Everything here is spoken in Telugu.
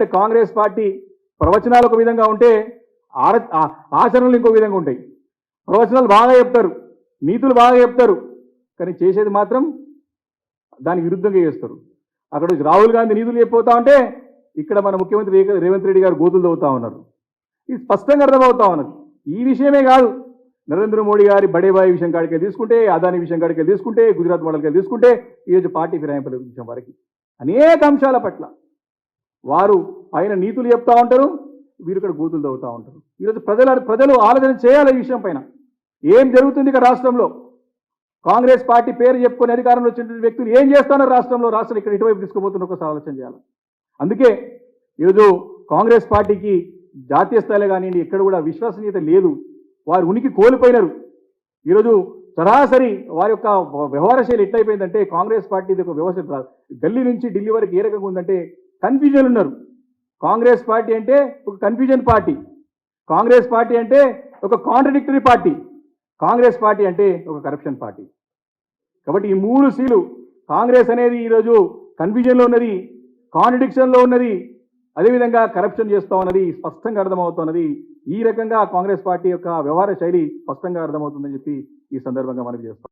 అంటే కాంగ్రెస్ పార్టీ ప్రవచనాలు ఒక విధంగా ఉంటే ఆర- ఆ- ఆచరణలు ఇంకో విధంగా ఉంటాయి. ప్రవచనాలు బాగా చెప్తారు నీతులు బాగా చెప్తారు కానీ చేసేది మాత్రం దానికి విరుద్ధంగా చేస్తారు. అక్కడ రాహుల్ గాంధీ నీతులు చెప్పిపోతా ఉంటే ఇక్కడ మన ముఖ్యమంత్రి రేవంత్ రెడ్డి గారు గోతులు తవ్వుతా ఉన్నారు. ఇది స్పష్టంగా అర్థమవుతా ఉన్నది. ఈ విషయమే కాదు నరేంద్ర మోడీ గారి బడేబాయి విషయం కాడికే తీసుకుంటే అదాని విషయం కాడికే తీసుకుంటే గుజరాత్ మోడల్కే తీసుకుంటే ఈరోజు పార్టీ ఫిరాయింపుల విషయం వరకు అనేక అంశాల పట్ల వారు ఆయన నీతులు చెప్తా ఉంటారు వీరు ఇక్కడ గోతులు తవ్వుతూ ఉంటారు. ఈరోజు ప్రజల ప్రజలు ఆలోచన చేయాలి ఈ విషయం పైన. ఏం జరుగుతుంది ఇక్కడ రాష్ట్రంలో? కాంగ్రెస్ పార్టీ పేరు చెప్పుకొని అధికారంలో వచ్చినటువంటి వ్యక్తులు ఏం చేస్తున్నారు రాష్ట్రంలో? రాష్ట్రం ఇక్కడ ఇటువైపు తీసుకుపోతున్న ఒకసారి ఆలోచన చేయాలి. అందుకే ఈరోజు కాంగ్రెస్ పార్టీకి జాతీయ స్థాయిలో కానివ్వండి ఎక్కడ కూడా విశ్వసనీయత లేదు. వారు ఉనికి కోల్పోయినారు. ఈరోజు సరాసరి వారి యొక్క వ్యవహార శైలి ఎట్లయిపోయిందంటే కాంగ్రెస్ పార్టీ ఒక వ్యవస్థ ఢిల్లీ నుంచి ఢిల్లీ వరకు ఏ రకంగా ఉందంటే కన్ఫ్యూజన్ ఉన్నారు. కాంగ్రెస్ పార్టీ అంటే ఒక కన్ఫ్యూజన్ పార్టీ. కాంగ్రెస్ పార్టీ అంటే ఒక కాంట్రడిక్టరీ పార్టీ. కాంగ్రెస్ పార్టీ అంటే ఒక కరప్షన్ పార్టీ. కాబట్టి ఈ మూడు సీలు కాంగ్రెస్ అనేది ఈరోజు కన్ఫ్యూజన్లో ఉన్నది కాంట్రడిక్షన్లో ఉన్నది అదేవిధంగా కరప్షన్ చేస్తూ ఉన్నది స్పష్టంగా అర్థమవుతున్నది. ఈ రకంగా కాంగ్రెస్ పార్టీ యొక్క వ్యవహార శైలి స్పష్టంగా అర్థమవుతుందని చెప్పి ఈ సందర్భంగా మనకి చేస్తాం.